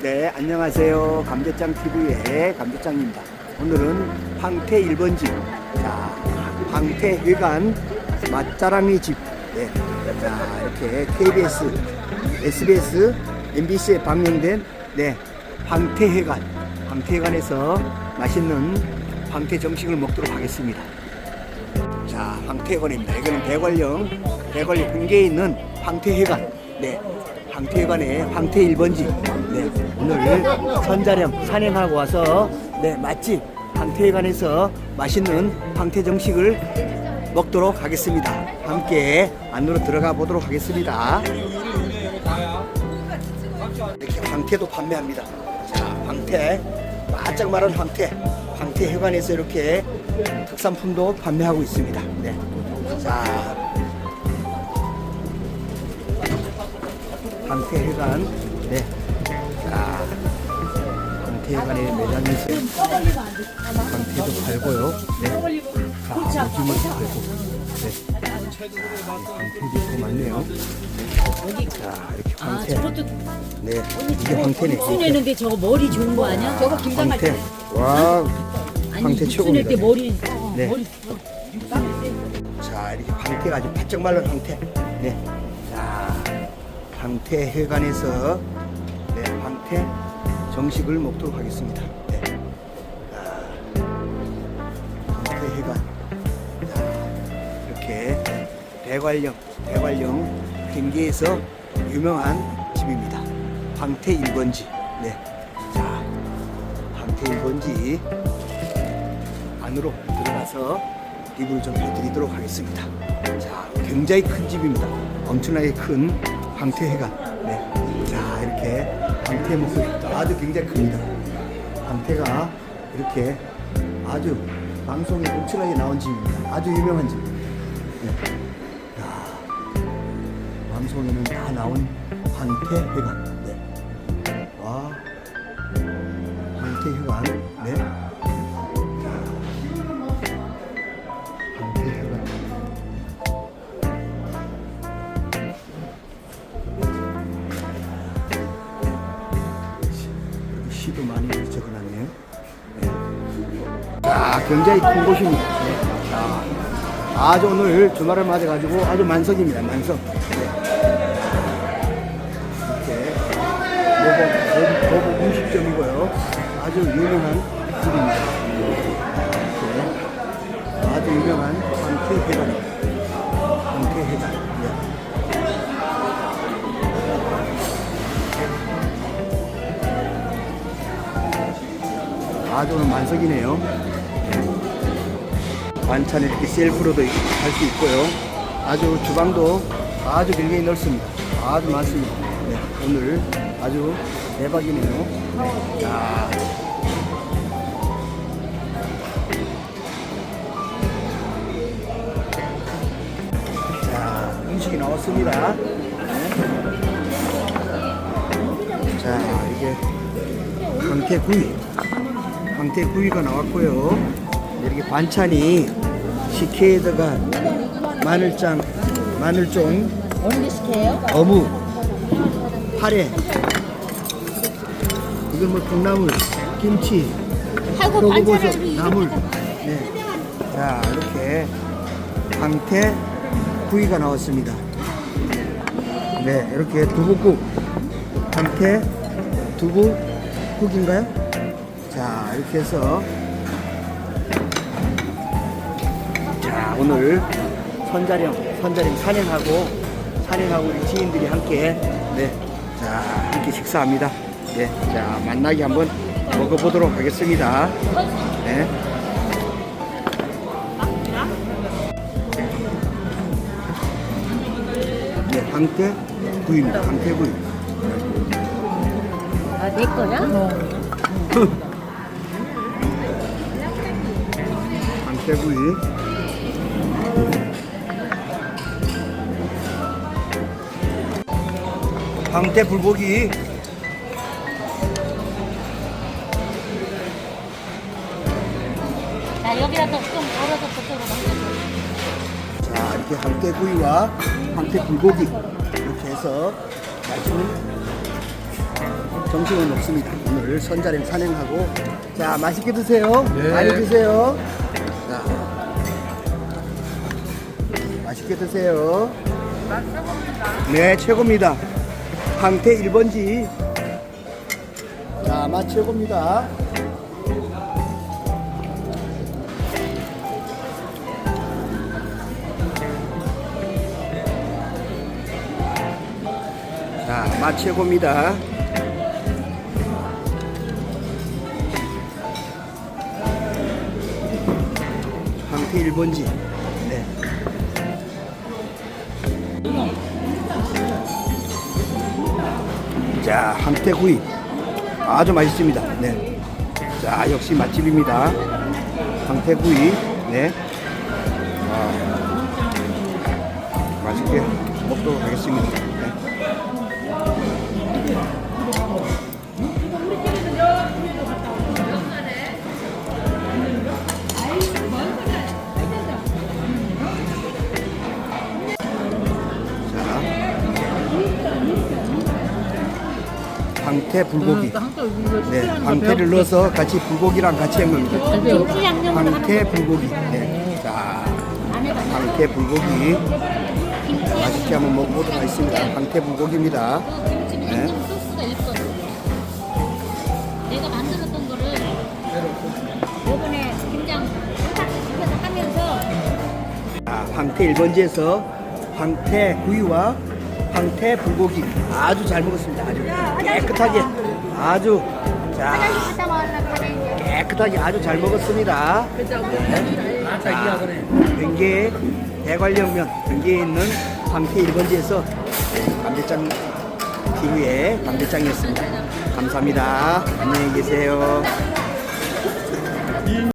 네, 안녕하세요. 감자짱 TV의 감자짱입니다. 오늘은 황태 1번지. 자, 황태 회관 맛자랑이 집. 네. 자, 이렇게 KBS, SBS, MBC에 방영된 네, 황태 회관. 황태 회관에서 맛있는 황태 정식을 먹도록 하겠습니다. 자, 황태 회관입니다. 여기는 대관령, 대관령 근교에 있는 황태 회관. 네, 황태회관의 황태 1번지. 네, 오늘 선자령 산행하고 와서 네, 맛집 황태회관에서 맛있는 황태 정식을 먹도록 하겠습니다. 함께 안으로 들어가 보도록 하겠습니다. 이렇게 황태도 판매합니다. 자, 황태, 바짝 마른 황태, 황태 회관에서 이렇게 특산품도 판매하고 있습니다. 네. 황태 회관, 네. 자, 황태 회관에 매장이 있어요. 황태도 팔고요. 네. 자, 오징어도 팔고. 네. 자, 황태도 있고 많네요. 자, 이렇게 아 황태. 저것도 네, 이게 황태네. 옥수내는데 저거 머리 좋은 거 아니야? 저거 황태. 와, 아니 황태 옥수낼 최고입니다. 때 머리 어, 네. 머리 자, 이렇게 황태가 아주 바짝 마른 황태. 네. 자, 황태 회관에서 네, 황태 정식을 먹도록 하겠습니다. 네. 자, 황태 회관. 자, 이렇게 대관령, 대관령 경계에서 유명한 집입니다. 황태 1번지. 네. 자, 황태 1번지 안으로 들어가서 리뷰를 좀 해드리도록 하겠습니다. 자, 굉장히 큰 집입니다. 엄청나게 큰 황태회관. 네. 자, 이렇게 황태 모습 아주 굉장히 큽니다. 황태가 이렇게 아주 방송에 엄청나게 나온 집입니다. 아주 유명한 집. 네. 야, 방송에는 다 나온 황태회관. 네. 와. 황태회관. 굉장히 큰 곳입니다. 네. 자, 아주 오늘 주말을 맞아가지고 아주 만석입니다. 만석. 네. 이렇게 모범, 모범 음식점이고요. 아주 유명한 집입니다. 이렇게 아주 유명한 황태회관. 황태회관. 네. 아주 오늘 만석이네요. 네. 반찬 이렇게 셀프로도 할 수 있고요. 아주 주방도 아주 굉장히 넓습니다. 아주 많습니다. 네. 오늘 아주 대박이네요. 네. 자. 자, 음식이 나왔습니다. 네. 자, 이게 황태구이. 황태구이가 나왔고요. 이렇게 반찬이 식혜에다가 마늘장, 마늘종? 어묵, 파래, 이건 뭐 콩나물, 김치, 표고버섯, 나물. 네. 자, 이렇게 황태 구이가 나왔습니다. 네, 이렇게 두부국, 황태 두부 국인가요? 자, 이렇게 해서 오늘 선자령, 선자령 산행하고 산행하고 우리 지인들이 함께 네, 자, 이렇게 식사합니다. 네, 자, 만나게 한번 먹어보도록 하겠습니다. 네. 네, 황태 구이입니다. 황태 구이. 아 내 거야? 황태 구이. 황태 불고기. 자 여기라도 좀 걸어서 넘겨줘. 자, 이렇게 황태구이와 황태 불고기 이렇게 해서 맛있는 점심은 없습니다. 오늘 선자령 산행하고 자 맛있게 드세요. 네. 많이 드세요. 자 맛있게 드세요. 네 최고입니다. 황태 1번지. 자맛 최고입니다. 자, 맛 최고입니다. 황태 1번지. 자, 황태 구이. 아주 맛있습니다. 네. 자, 역시 맛집입니다. 황태 구이. 네. 아, 맛있게 먹도록 하겠습니다. 네. 자, 황태 불고기. 네, 황태를 넣어서 같이 불고기랑 같이 한 겁니다. 김치 양념으로 하는 황태 거. 불고기. 네, 자, 안에다 황태 불고기 맛있게 한번 먹어보도록 하겠습니다. 황태 불고기입니다. 김치 네. 양념 소스가 있거든. 내가 만들었던 거를 요번에 김장 한박스 시켜서 하면서 자, 황태 1번지에서 황태 구이와 황태 불고기 아주 잘 먹었습니다. 아주 깨끗하게 아주 자. 깨끗하게 아주 잘 먹었습니다. 자, 변계 대관령면 변계에 있는 황태 1번지에서 감대장 TV의 감대장이었습니다. 감사합니다. 안녕히 계세요.